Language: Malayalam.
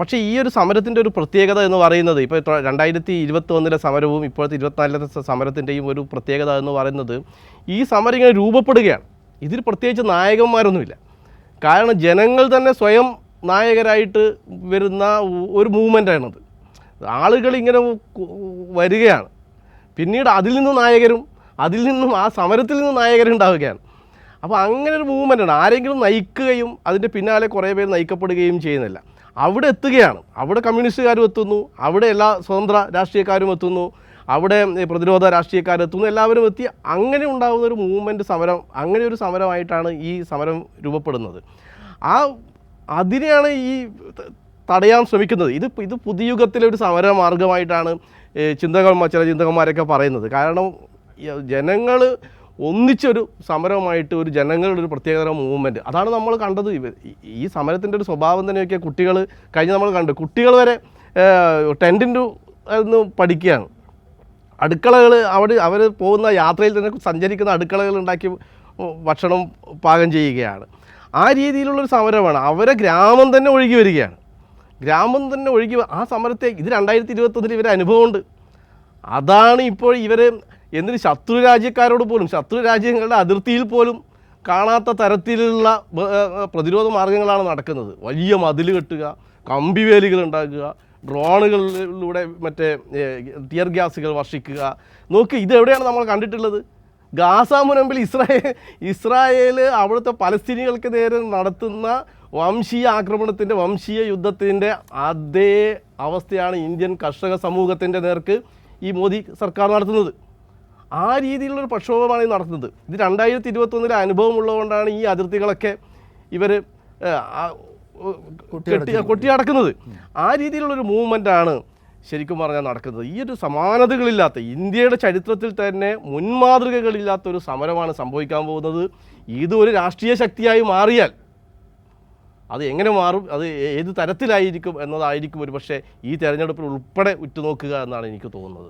പക്ഷേ ഈ ഒരു സമരത്തിന്റെ ഒരു പ്രത്യേകത എന്ന് പറയുന്നത് ഇപ്പോൾ രണ്ടായിരത്തി ഇരുപത്തി ഒന്നിലെ സമരവും ഇപ്പോഴത്തെ ഇരുപത്തിനാലിലത്തെ സമരത്തിന്റെയും ഒരു പ്രത്യേകത എന്ന് പറയുന്നത് ഈ സമരം ഇങ്ങനെ രൂപപ്പെടുകയാണ്. ഇതിൽ പ്രത്യേകിച്ച് നായകന്മാരൊന്നുമില്ല. കാരണം ജനങ്ങൾ തന്നെ സ്വയം നായകരായിട്ട് വരുന്ന ഒരു മൂവ്മെന്റാണത്. ആളുകൾ ഇങ്ങനെ വരികയാണ്. പിന്നീട് അതിൽ നിന്ന് നായകരും അതിൽ നിന്നും ആ സമരത്തിൽ നിന്ന് നായകരുണ്ടാവുകയാണ് അപ്പോൾ അങ്ങനെ ഒരു മൂവ്മെന്റാണ്. ആരെങ്കിലും നയിക്കുകയും അതിന്റെ പിന്നാലെ കുറേ പേര് നയിക്കപ്പെടുകയും ചെയ്യുന്നില്ല. അവിടെ എത്തുകയാണ്. അവിടെ കമ്മ്യൂണിസ്റ്റുകാരും എത്തുന്നു. അവിടെ എല്ലാ സ്വതന്ത്ര രാഷ്ട്രീയക്കാരും എത്തുന്നു. അവിടെ പ്രതിരോധ രാഷ്ട്രീയക്കാരെത്തുന്നു എല്ലാവരും എത്തി. അങ്ങനെ ഉണ്ടാകുന്ന ഒരു മൂവ്മെന്റ് സമരം അങ്ങനെ ഒരു സമരമായിട്ടാണ് ഈ സമരം രൂപപ്പെടുന്നത്. ആ അതിനെയാണ് ഈ തടയാൻ ശ്രമിക്കുന്നത്. ഇത് ഇത് പുതുയുഗത്തിലെ ഒരു സമര മാർഗമായിട്ടാണ് ചിന്തകന്മാർ ചില ചിന്തകന്മാരൊക്കെ പറയുന്നത്. കാരണം ജനങ്ങൾ ഒന്നിച്ചൊരു സമരമായിട്ട് ഒരു ജനങ്ങളുടെ ഒരു പ്രത്യേകതരം മൂവ്മെന്റ് അതാണ് നമ്മൾ കണ്ടത്. ഈ സമരത്തിന്റെ ഒരു സ്വഭാവം തന്നെയൊക്കെ കുട്ടികൾ കഴിഞ്ഞ് നമ്മൾ കണ്ടു. കുട്ടികൾ വരെ ടെന്റിന്റെ നിന്ന് പഠിക്കുകയാണ്. അടുക്കളകൾ അവിടെ അവർ പോകുന്ന യാത്രയിൽ തന്നെ സഞ്ചരിക്കുന്ന അടുക്കളകൾ ഉണ്ടാക്കി ഭക്ഷണം പാകം ചെയ്യുകയാണ്. ആ രീതിയിലുള്ളൊരു സമരമാണ്. അവരെ ഗ്രാമം തന്നെ ഒഴുകി വരികയാണ്. ഗ്രാമം തന്നെ ഒഴുകി ആ സമരത്തെ ഇത് രണ്ടായിരത്തി ഇരുപത്തൊന്നിൽ ഇവരെ അനുഭവമുണ്ട്. അതാണ് ഇപ്പോൾ ഇവർ എന്തിന് ശത്രു രാജ്യക്കാരോട് പോലും ശത്രു രാജ്യങ്ങളുടെ അതിർത്തിയിൽ പോലും കാണാത്ത തരത്തിലുള്ള പ്രതിരോധ മാർഗങ്ങളാണ് നടക്കുന്നത്. വലിയ മതിൽ കെട്ടുക കമ്പിവേലികൾ ഉണ്ടാക്കുക ഡ്രോണുകളിലൂടെ മറ്റേ ടിയർ ഗ്യാസുകൾ വർഷിക്കുക. നോക്ക് ഇതെവിടെയാണ് നമ്മൾ കണ്ടിട്ടുള്ളത്? ഗാസ മുനമ്പിൽ ഇസ്രായേൽ ഇസ്രായേൽ അവിടുത്തെ പലസ്തീനികൾക്ക് നേരെ നടത്തുന്ന വംശീയ ആക്രമണത്തിന്റെ വംശീയ യുദ്ധത്തിന്റെ അതേ അവസ്ഥയാണ് ഇന്ത്യൻ കർഷക സമൂഹത്തിന്റെ നേർക്ക് ഈ മോദി സർക്കാർ നടത്തുന്നത്. ആ രീതിയിലുള്ളൊരു പ്രക്ഷോഭമാണ് ഈ നടത്തുന്നത്. ഇത് രണ്ടായിരത്തി ഇരുപത്തൊന്നിലെ അനുഭവമുള്ളതുകൊണ്ടാണ് ഈ അതിർത്തികളൊക്കെ ഇവർ കൊട്ടിയടക്കുന്നത് ആ രീതിയിലുള്ളൊരു മൂവ്മെന്റാണ് ശരിക്കും പറഞ്ഞാൽ നടക്കുന്നത്. ഈ ഒരു സമാനതകളില്ലാത്ത ഇന്ത്യയുടെ ചരിത്രത്തിൽ തന്നെ മുൻമാതൃകകളില്ലാത്ത ഒരു സമരമാണ് സംഭവിക്കാൻ പോകുന്നത്. ഇത് ഒരു രാഷ്ട്രീയ ശക്തിയായി മാറിയാൽ അത് എങ്ങനെ മാറും അത് ഏത് തരത്തിലായിരിക്കും എന്നതായിരിക്കും ഒരു പക്ഷേ ഈ തെരഞ്ഞെടുപ്പിൽ ഉൾപ്പെടെ ഉറ്റുനോക്കുക എന്നാണ് എനിക്ക് തോന്നുന്നത്.